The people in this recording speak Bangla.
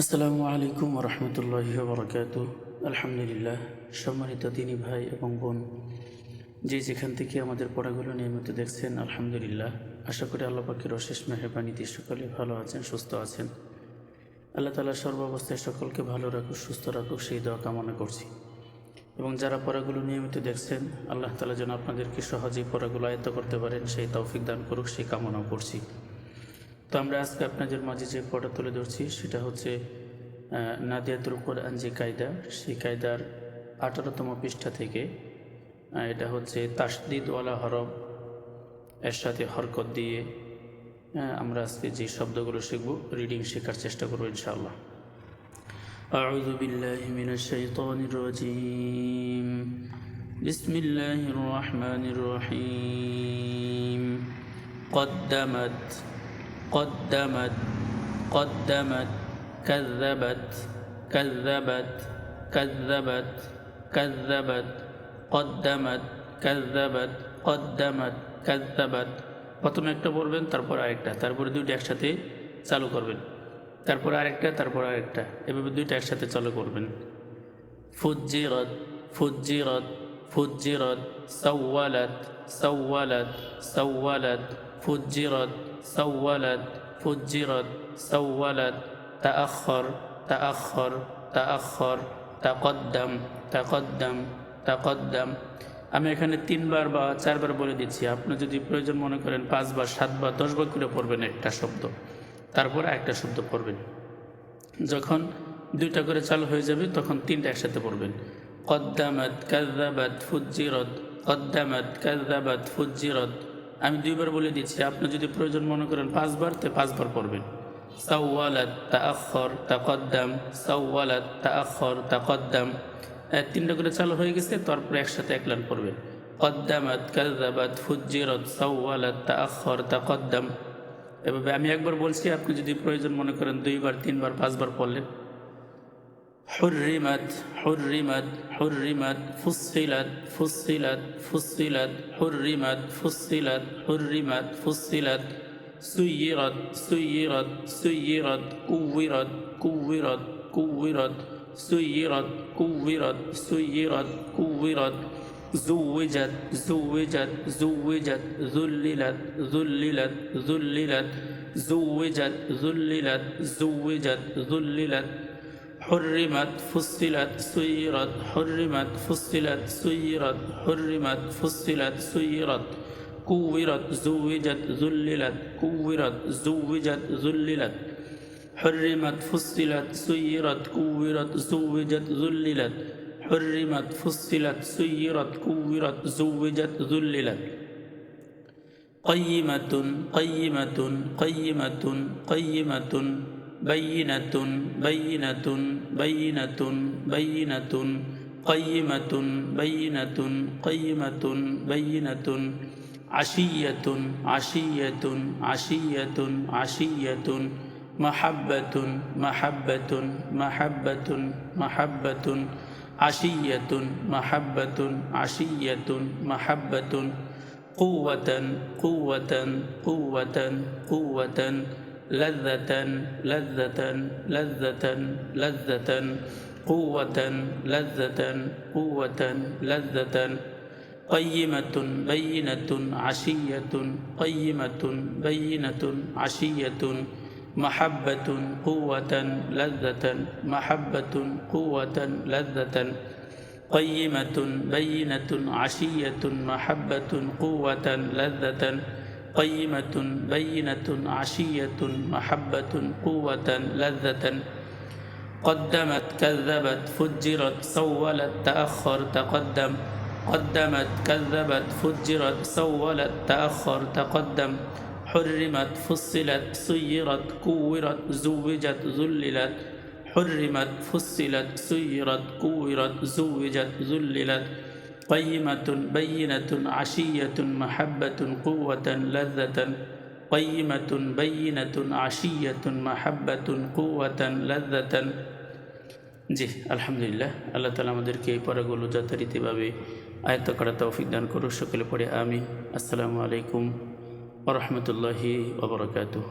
আসসালামু আলাইকুম রহমতুল্লাহ বরকাত আলহামদুলিল্লাহ, সম্মানিত তিনি ভাই এবং বোন, যে যেখান থেকে আমাদের পড়াগুলো নিয়মিত দেখছেন, আলহামদুলিল্লাহ, আশা করি আল্লাহ পাখির অশেষ মেহরবানিতে সকলে ভালো আছেন, সুস্থ আছেন। আল্লাহ তালা সর্বাবস্থায় সকলকে ভালো রাখুক, সুস্থ রাখুক, সেই দোয়া কামনা করছি। এবং যারা পড়াগুলো নিয়মিত দেখছেন, আল্লাহ তালা যেন আপনাদেরকে সহজেই পড়াগুলো আয়ত্ত করতে পারেন, সেই তৌফিক দান করুক, সেই কামনাও করছি। তো আমরা আজকে আপনাদের মাঝে যে পড়া তুলে ধরছি সেটা হচ্ছে আহ, নাদিয়াতুল কোরআন যে কায়দা সেই কায়দার আঠারোতম পৃষ্ঠা থেকে আহ, এটা হচ্ছে তাসদিদওয়ালা হরফ এর সাথে হরকত দিয়ে আহ, আমরা আজকে যে শব্দগুলো শিখব রিডিং শেখার চেষ্টা করবো ইনশাআল্লাহ أعوذ بالله من الشيطان الرجيم بسم الله الرحمن الرحيم قدمت قدمت قدمت كذبت كذبت كذبت كذبت قدمت كذبت قدمت كذبت প্রথমে একটা বলবেন তারপর আরেকটা তারপরে দুইটা একসাথে চালু করবেন তারপর আরেকটা তারপর আরেকটা এভাবে দুইটা একসাথে চালু করবেন ফুজ্জিরত ফুজ্জিরত ফুজ্জিরত সওয়ালাত সওয়ালাত সওয়ালাত ফুজ্জিরত সওয়ালাত ফুজ্জিরত সওয়ালাত তাআখর তাআখর তাআখর তাকদ্দাম তাকদ্দাম তাকদ্দাম আমি এখানে তিনবার বা চারবার বলে দিচ্ছি, আপনি যদি প্রয়োজন মনে করেন পাঁচবার, সাতবার, দশবার করে পড়বেন একটা শব্দ। তারপর একটা শব্দ পড়বেন। যখন দুইটা করে চালু হয়ে যাবে, তখন তিনটা একসাথে পড়বেন। কদ্দামাত কাজাবাত ফুজ্জিরত, কদ্দামাত কাজাবাত ফুজ্জিরত। আমি দুইবার বলে দিচ্ছি, আপনি যদি প্রয়োজন মনে করেন পাঁচবার, তো পাঁচবার পড়বেন। সাওয়ালাত তা আখর তা কদ্দাম সাওয়ালাত তা আখর তা কদ্দাম তিনটা করে চালু হয়ে গেছে, তারপরে একসাথে এক লাইন পড়বেন। কদ্দামাত কাজাবাত ফুজ্জিরত, সাওয়ালাত তা আখর তা কদ্দাম এভাবে আমি একবার বলছি, আপনি যদি প্রয়োজন মনে করেন দুইবার, তিনবার, পাঁচবার পড়লেন। حرمت حرمت حرمت فصلت فصلت فصلت حرمت فصلت حرمت فصلت. سيرت سيرت سيرت كورت كورت كورت. سيرت كورت سيرت كورت. زوجت زوجت زوجت. ذللت ذللت ذللت. زوجت ذللت زوجت ذللت. حرمت فصلت سيرت. حرمت فصلت سيرت. حرمت فصلت سيرت. كورت زوجت ذللت. كورت زوجت ذللت. حرمت فصلت سيرت. كورت زوجت ذللت. حرمت فصلت سيرت. كورت زوجت ذللت. قيمة قيمة قيمة قيمة بينة بينة بينة بينة قيمة بينة قيمة بينة عشية عشية عشية عشية محبة محبة محبة محبة عشية محبة عشية محبة قوة قوة قوة قوة لذة لذة لذة لذة قوة لذة قوة لذة. قيمة بينة عشية. قيمة بينة عشية. محبة قوة لذة. محبة قوة لذة. قيمة بينة عشية. محبة قوة لذة. قيمة بينة عشية محبة قوة لذة. قدمت كذبت فجرت سولت تأخر تقدم. قدمت كذبت فجرت سولت تأخر تقدم. حرمت فصلت صيرت كورت زوجت ذللت. حرمت فصلت سيرت كورت زوجت ذللت. قيمة بينة عشية محبة قوة لذة قيمة بينة عشية محبة قوة لذة জি আলহামদুলিল্লাহ আল্লাহ তালা আমাদেরকে এই পড়াগুলো যথারীতিভাবে আয়ত্ত করা তৌফিক দান করুক সকলে পড়ে আমি আসসালামু আলাইকুম ওরহমতুল্লাহি ওবরাকাতুহ